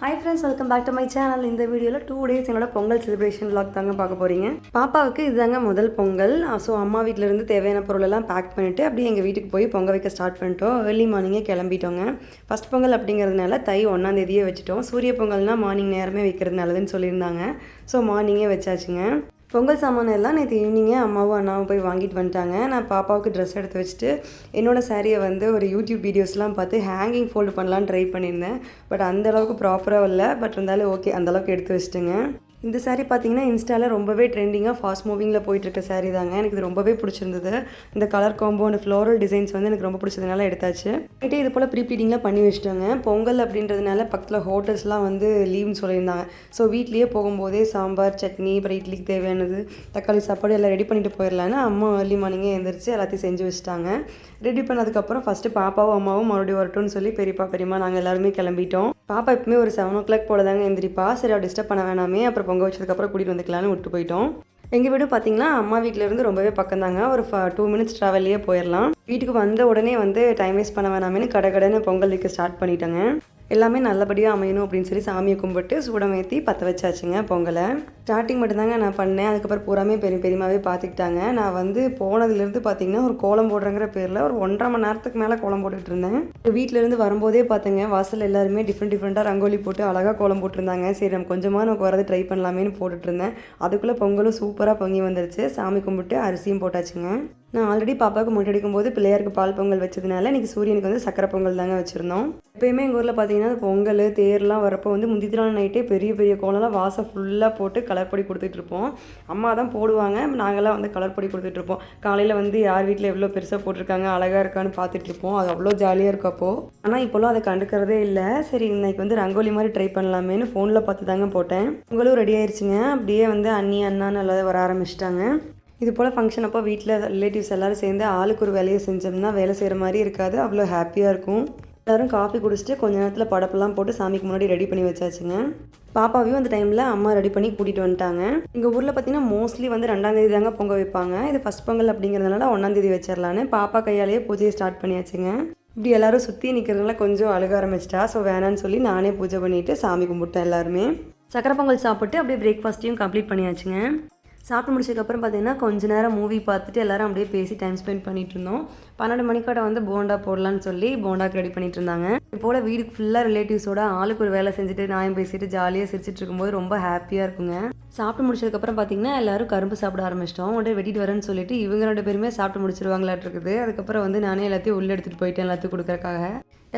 Hi friends welcome back to my channel இந்த வீடியோவில் two days என்னோட பொங்கல் செலிப்ரேஷன் vlog தாங்க பார்க்க போகிறீங்க பாப்பாவுக்கு இதுதாங்க முதல் பொங்கல். ஸோ அம்மா வீட்டிலேருந்து இருந்து தேவையான பொருளெல்லாம் பேக் பண்ணிவிட்டு அப்படியே எங்கள் வீட்டுக்கு போய் பொங்கல் வைக்க ஸ்டார்ட் பண்ணிட்டோம். ஏர்லி மார்னிங்கே கிளம்பிட்டோங்க. ஃபஸ்ட் பொங்கல் அப்படிங்கிறதுனால தை ஒன்றாந்தேதியே வச்சுட்டோம். சூரிய பொங்கல்னால் மார்னிங் நேரமே வைக்கிறது நல்லதுன்னு சொல்லியிருந்தாங்க ஸோ மார்னிங்கே வச்சாச்சுங்க. பொங்கல் சாமான் எல்லாம் நேற்று ஈவினிங்கே அம்மாவும் அண்ணாவும் போய் வாங்கிட்டு வந்துட்டாங்க. நான் பாப்பாவுக்கு ட்ரெஸ் எடுத்து வச்சுட்டு என்னோட சாரியை வந்து ஒரு யூடியூப் வீடியோஸ்லாம் பார்த்து ஹேங்கிங் ஃபோல்டு பண்ணலான்னு ட்ரை பண்ணியிருந்தேன். பட் அந்த அளவுக்கு ப்ராப்பராக இல்லை பட் இருந்தாலும் ஓகே அந்த அளவுக்கு எடுத்து வச்சுட்டுங்க. இந்த சாரீ பார்த்தீங்கன்னா இன்ஸ்டாவில் ரொம்பவே ட்ரெண்டிங்காக ஃபாஸ்ட் மூவிங்கில் போயிட்டுருக்க சாரீ தாங்க. எனக்கு இது ரொம்பவே பிடிச்சிருந்தது. இந்த கலர் காம்போ அந்த ஃப்ளோரல் டிசைன்ஸ் வந்து எனக்கு ரொம்ப பிடிச்சதுனால எடுத்தாச்சு. நைட்டே இது போல் ப்ரீ ப்ளீடிங்லாம் பண்ணி வச்சுட்டாங்க. பொங்கல் அப்படின்றதுனால பக்கத்தில் ஹோட்டல்ஸ்லாம் வந்து லீவ்னு சொல்லியிருந்தாங்க. ஸோ வீட்லேயே போகும்போதே சாம்பார் சட்னி அப்புறம் இட்லிக்கு தேவையானது தக்காளி சாப்பாடு எல்லாம் ரெடி பண்ணிட்டு போயிடலான்னு அம்மா ஏர்லி மார்னிங்கே எழுந்திரிச்சு எல்லாத்தையும் செஞ்சு வச்சுட்டாங்க. ரெடி பண்ணதுக்கப்புறம் ஃபஸ்ட்டு பாப்பாவும் அம்மாவும் மறுபடியும் வரட்டும்னு சொல்லி பெரியப்பா பெரியம்மா நாங்கள் எல்லாருமே கிளம்பிட்டோம். பாப்பா எப்பவுமே ஒரு செவன் ஓ கிளாக் போல தாங்க எந்திரிப்பா. சரி அவள் டிஸ்டர்ப் பண்ண வேணாமே. அப்புறம் பொங்க வச்சதுக்கப்புறம் கூட்டிகிட்டு வந்துக்கலாம்னு விட்டு போயிட்டோம். எங்கள் வீடு பார்த்தீங்கன்னா அம்மா வீட்டிலேருந்து ரொம்பவே பக்கம் தாங்க ஒரு டூ மினிட்ஸ் ட்ராவல்லையே போயிடலாம் வீட்டுக்கு வந்த உடனே வந்து டைம் வேஸ்ட் பண்ண வேணாமேனு கடை கடைன்னு பொங்கல் வைக்க ஸ்டார்ட் பண்ணிட்டேங்க. எல்லாமே நல்லபடியாக அமையணும் அப்படின்னு சொல்லி சாமியை கும்பிட்டு சூடமேத்தி ஏற்றி பற்ற வச்சாச்சுங்க பொங்கலை. ஸ்டார்டிங் மட்டும்தாங்க நான் பண்ணேன். அதுக்கப்புறம் பூராமே பெரிய பெரியமாவே பார்த்துக்கிட்டாங்க. நான் வந்து போனதுலேருந்து பார்த்தீங்கன்னா ஒரு கோலம் போடுறேங்கிற பேரில் ஒரு ஒன்றரை மணி நேரத்துக்கு மேலே கோலம் போட்டுட்டு இருந்தேன். வீட்டிலேருந்து வரும்போதே பார்த்தேங்க வாசல் எல்லாருமே டிஃப்ரெண்ட் டிஃப்ரெண்ட்டாக ரங்கோலி போட்டு அழகாக கோலம் போட்டிருந்தாங்க. சரி நம்ம கொஞ்சமாக நமக்கு வரது ட்ரை பண்ணலாமேன்னு போட்டுட்டு இருந்தேன். அதுக்குள்ளே பொங்கலும் சூப்பராக பொங்கி வந்துருச்சு. சாமி கும்பிட்டு அரிசியும் போட்டாச்சுங்க. நான் ஆல்ரெடி பாப்பாவுக்கு முட்டை அடிக்கும்போது பிள்ளையாருக்கு பால் பொங்கல் வச்சதுனால இன்றைக்கி சூரியனுக்கு வந்து சக்கரை பொங்கல் தாங்க வச்சுருந்தோம். எப்பயுமே எங்கள் ஊரில் பார்த்தீங்கன்னா பொங்கல் தேர்லாம் வரப்போ வந்து முந்தித்திரான நைட்டே பெரிய பெரிய கோலம்லாம் வாசம் ஃபுல்லாக போட்டு கலர் பொடி கொடுத்துட்டு இருப்போம். அம்மா தான் போடுவாங்க நாங்களாம் வந்து கலர் பொடி கொடுத்துட்டு இருப்போம். காலையில் வந்து யார் வீட்டில் எவ்வளோ பெருசாக போட்டிருக்காங்க அழகாக இருக்கான்னு பார்த்துட்டு இருப்போம். அது அவ்வளோ ஜாலியாக இருக்கும் அப்போது ஆனால் இப்போலாம் அதை கண்டுக்கிறதே இல்லை. சரி இன்னைக்கு வந்து ரங்கோலி மாதிரி ட்ரை பண்ணலாமேன்னு ஃபோனில் பார்த்து தாங்க போட்டேன். உங்களும் ரெடி ஆயிடுச்சுங்க அப்படியே வந்து அண்ணி அண்ணான்னு எல்லாரும் வர ஆரம்பிச்சிட்டாங்க. இது போல் ஃபங்க்ஷன் அப்போ வீட்டில் ரிலேட்டிவ்ஸ் எல்லோரும் சேர்ந்து ஆளுக்கு ஒரு வேலையை செஞ்சோம்னா வேலை செய்கிற மாதிரி இருக்காது. அவ்வளோ ஹாப்பியாக இருக்கும். எல்லோரும் காஃபி குடிச்சிட்டு கொஞ்ச நேரத்தில் படப்பெல்லாம் போட்டு சாமிக்கு முன்னாடி ரெடி பண்ணி வச்சாச்சுங்க. பாப்பாவையும் அந்த டைமில் அம்மா ரெடி பண்ணி கூட்டிகிட்டு வந்துட்டாங்க. எங்கள் ஊரில் பார்த்தீங்கன்னா மோஸ்ட்லி வந்து ரெண்டாந்தேதி தாங்க பொங்க வைப்பாங்க. இது ஃபஸ்ட் பொங்கல் அப்படிங்கிறதுனால ஒன்றாந்தேதி வச்சிடலான்னு பாப்பா கையாலேயே பூஜையை ஸ்டார்ட் பண்ணியாச்சுங்க. இப்படி எல்லோரும் சுற்றி நிற்கிறதுனால கொஞ்சம் அழுக ஆரம்பிச்சிட்டா. ஸோ வேணான்னு சொல்லி நானே பூஜை பண்ணிவிட்டு சாமி கும்பிட்டேன் எல்லாருமே. சக்கரை பொங்கல் சாப்பிட்டு அப்படியே பிரேக்ஃபாஸ்ட்டையும் கம்ப்ளீட் பண்ணியாச்சுங்க. சாப்பிட்டு முடிச்சதுக்கப்புறம் பார்த்தீங்கன்னா கொஞ்ச நேரம் மூவி பார்த்துட்டு எல்லாரும் அப்படியே பேசி டைம் ஸ்பெண்ட் பண்ணிட்டு இருந்தோம். பன்னெண்டு மணிக்காட்ட வந்து போண்டா போடலான்னு சொல்லி போண்டாக்கு ரெடி பண்ணிட்டு இருந்தாங்க. போல் வீடுக்கு ஃபுல்லாக ரிலேட்டிவ்ஸோட ஆளுக்கு ஒரு வேலை செஞ்சுட்டு நியாயம் பேசிட்டு ஜாலியாக சிரிச்சிட்டு இருக்கும்போது ரொம்ப ஹாப்பியாக இருக்குங்க. சாப்பிட்டு முடிச்சதுக்கப்புறம் பார்த்தீங்கன்னா எல்லாரும் கரும்பு சாப்பிட ஆரம்பிச்சிட்டோம். உடனே வெட்டிட்டு வரேன்னு சொல்லிட்டு இவங்க ரெண்டு பேருமே சாப்பிட்டு முடிச்சிருவாங்களாட்டு இருக்குது. அதுக்கப்புறம் வந்து நானே எல்லாத்தையும் உள்ளே எடுத்துகிட்டு போயிட்டேன் எல்லாத்தையும் கொடுக்குறக்காக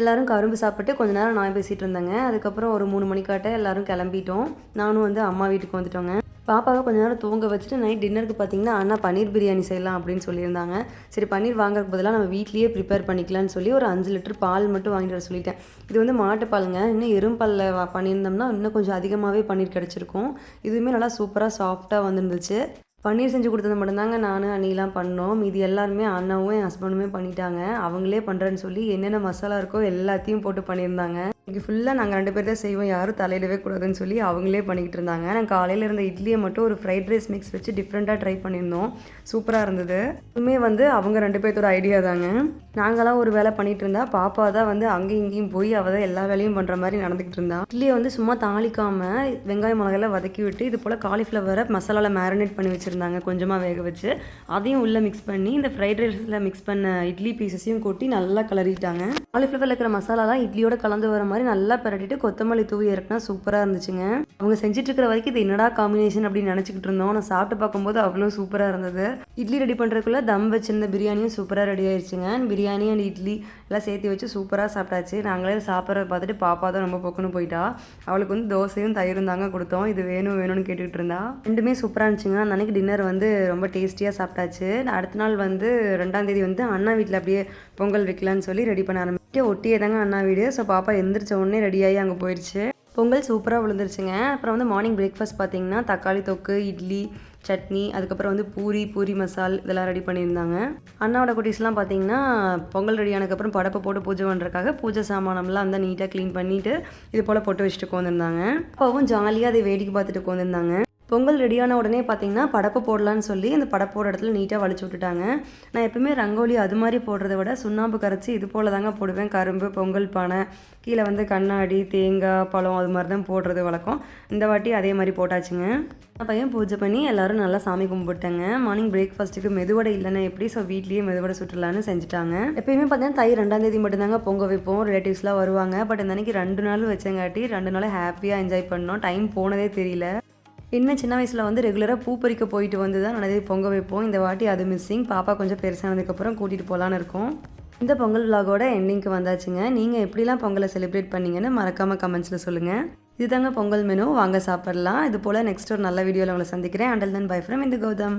எல்லாரும் கரும்பு சாப்பிட்டு கொஞ்ச நேரம் நான் பேசிகிட்டு இருந்தேங்க. அதுக்கப்புறம் ஒரு மூணு மணிக்காட்ட எல்லாரும் கிளம்பிட்டோம். நானும் வந்து அம்மா வீட்டுக்கு வந்துட்டோங்க. பாப்பாவை கொஞ்ச நேரம் தூங்க வச்சுட்டு நைட் டின்னருக்கு பார்த்தீங்கன்னா அண்ணா பன்னீர் பிரியாணி செய்யலாம் அப்படின்னு சொல்லியிருந்தாங்க. சரி பன்னீர் வாங்குறதுக்கு பதிலாக நம்ம வீட்லேயே ப்ரிப்பேர் பண்ணிக்கலாம்னு சொல்லி ஒரு அஞ்சு லிட்டர் பால் மட்டும் வாங்கிட்டு வர சொல்லிட்டேன். இது வந்து மாட்டுப்பாலுங்க இன்னும் எறும்பாலில் பண்ணியிருந்தோம்னா இன்னும் கொஞ்சம் அதிகமாகவே பன்னீர் கிடச்சிருக்கும். இதுவுமே நல்லா சூப்பராக சாஃப்டாக வந்துருந்துச்சு. பன்னீர் செஞ்சு கொடுத்தது மட்டும்தாங்க நானும் அண்ணிலாம் பண்ணோம். மீதி எல்லாருமே அண்ணாவும் என் ஹஸ்பண்டுமே பண்ணிட்டாங்க. அவங்களே பண்ணுறேன்னு சொல்லி என்னென்ன மசாலா இருக்கோ எல்லாத்தையும் போட்டு பண்ணியிருந்தாங்க. இங்கே ஃபுல்லாக நாங்கள் ரெண்டு பேர் தான் செய்வோம். யாரும் தலையிடவே கூடாதுன்னு சொல்லி அவங்களே பண்ணிக்கிட்டு இருந்தாங்க. நான் காலையில் இருந்த இட்லியை மட்டும் ஒரு ஃப்ரைட் ரைஸ் மிக்ஸ் வச்சு டிஃப்ரெண்ட்டாக ட்ரை பண்ணியிருந்தோம். சூப்பராக இருந்தது. இதுவுமே வந்து அவங்க ரெண்டு பேர்த்தோட ஐடியா தாங்க. நாங்களாம் ஒரு வேலை பண்ணிட்டு இருந்தா பாப்பா தான் வந்து அங்கேயும் இங்கேயும் போய் அவள் தான் எல்லா வேலையும் பண்ணுற மாதிரி நடந்துக்கிட்டு இருந்தா. இட்லியை வந்து சும்மா தாளிக்காம வெங்காய மிளகெல்லாம் வதக்கி விட்டு இது போல் காலிஃப்ளவரை மசாலாவில் மேரினேட் பண்ணி வச்சுருந்தாங்க கொஞ்சமாக வேக வச்சு. அதையும் உள்ளே மிக்ஸ் பண்ணி இந்த ஃப்ரைட் ரைஸில் மிக்ஸ் பண்ண இட்லி பீசஸையும் கொட்டி நல்லா கலரிட்டாங்க காலிஃப்ளவரில் இருக்கிற மசாலாலாம் இட்லியோட கலந்து வர மாதிரி நல்லா பிரட்டிட்டு கொத்தமல்லி தூவி இறக்குனா சூப்பராக இருந்துச்சுங்க. அவங்க செஞ்சுட்டு இருக்கிற வரைக்கும் இது என்னடா காம்பினேஷன் அப்படின்னு நினச்சிக்கிட்டு இருந்தோம். நான் சாப்பிட்டு பார்க்கும்போது அவ்வளோ சூப்பராக இருந்தது. இட்லி ரெடி பண்ணுறதுக்குள்ள தம் வச்சிருந்த பிரியாணியும் சூப்பராக ரெடி ஆயிடுச்சுங்க பிரியாணி அண்ட் இட்லி எல்லாம் சேர்த்து வச்சு சூப்பராக சாப்பிட்டாச்சு. நாங்களே சாப்பிட்றத பார்த்துட்டு பாப்பா தான் ரொம்ப பொக்குன்னு போயிட்டா. அவளுக்கு வந்து தோசையும் தயிரும் தாங்க கொடுத்தோம். இது வேணும் வேணும்னு கேட்டுக்கிட்டு இருந்தா. ரெண்டுமே சூப்பராக இருந்துச்சுங்க. அந்த அன்னைக்கு டின்னர் வந்து ரொம்ப டேஸ்டியாக சாப்பிட்டாச்சு. அடுத்த நாள் வந்து ரெண்டாம் தேதி வந்து அண்ணா வீட்டில் அப்படியே பொங்கல் வைக்கலான்னு சொல்லி ரெடி பண்ண ஆரம்பிச்சு ஒட்டியே தாங்க அண்ணா வீடு. ஸோ பாப்பா எந்திரிச்ச உடனே ரெடியாகி அங்கே போயிடுச்சு பொங்கல் சூப்பராக விழுந்துருச்சுங்க. அப்புறம் வந்து மார்னிங் பிரேக்ஃபாஸ்ட் பார்த்தீங்கன்னா தக்காளி தொக்கு இட்லி சட்னி அதுக்கப்புறம் வந்து பூரி பூரி மசால் இதெல்லாம் ரெடி பண்ணியிருந்தாங்க. அண்ணாவோட குட்டீஸ்லாம் பார்த்தீங்கன்னா பொங்கல் ரெடி ஆனதுக்கப்புறம் படப்பை போட்டு பூஜை பண்ணுறதுக்காக பூஜை சாமானம்லாம் வந்து நீட்டாக க்ளீன் பண்ணிவிட்டு இது போல் போட்டு வச்சுட்டு உட்காந்துருந்தாங்க அப்பாவும் ஜாலியாக அதை வேடிக்கை பார்த்துட்டு உட்காந்துருந்தாங்க பொங்கல் ரெடியான உடனே பார்த்தீங்கன்னா படப்பு போடலான்னு சொல்லி அந்த படப்போட இடத்துல நீட்டாக வலிச்சு விட்டுட்டாங்க. நான் எப்பவுமே ரங்கோலி அது மாதிரி போடுறத விட சுண்ணாம்பு கரைச்சி இது போல் தாங்க போடுவேன். கரும்பு பொங்கல் பானை கீழே வந்து கண்ணாடி தேங்காய் பழம் அது மாதிரி தான் போடுறது வழக்கம். இந்த வாட்டி அதே மாதிரி போட்டாச்சுங்க. பையன் பூஜை பண்ணி எல்லாரும் நல்லா சாமி கும்பிட்டாங்க மார்னிங் பிரேக்ஃபாஸ்ட்டுக்கு மெதுவடை இல்லைன்னா எப்படி? ஸோ வீட்லேயே மெதுவடை சுற்றலான்னு செஞ்சுட்டாங்க. எப்பயுமே பார்த்தீங்கன்னா தை ரெண்டாம் தேதி மட்டும்தாங்க பொங்க வைப்போம். ரிலேட்டிவ்ஸ்லாம் வருவாங்க. பட் இந்த அன்னைக்கு ரெண்டு நாள் வச்சங்காட்டி ரெண்டு நாள் ஹாப்பியாக என்ஜாய் பண்ணோம். டைம் போனதே தெரியல. இன்னும் சின்ன வயசில் வந்து ரெகுலராக பூ பறிக்க போயிட்டு வந்து தான் நிறைய பொங்க வைப்போம். இந்த வாட்டி அது மிஸ்ஸிங் பாப்பா கொஞ்சம் பெருசானதுக்கப்புறம் கூட்டிகிட்டு போகலான்னு இருக்கோம். இந்த பொங்கல் விலாகோட எண்டிங்க்கு வந்தாச்சுங்க. நீங்கள் எப்படிலாம் பொங்கலை செலிப்ரேட் பண்ணீங்கன்னு மறக்காமல் கமெண்ட்ஸில் சொல்லுங்கள் இதுதாங்க பொங்கல் மெனு வாங்க சாப்பிட்லாம். இது போல் நெக்ஸ்ட் ஒரு நல்ல வீடியோவில் உங்களை சந்திக்கிறேன். அண்டல் தன் பை ஃப்ரம் இந்த கௌதம்.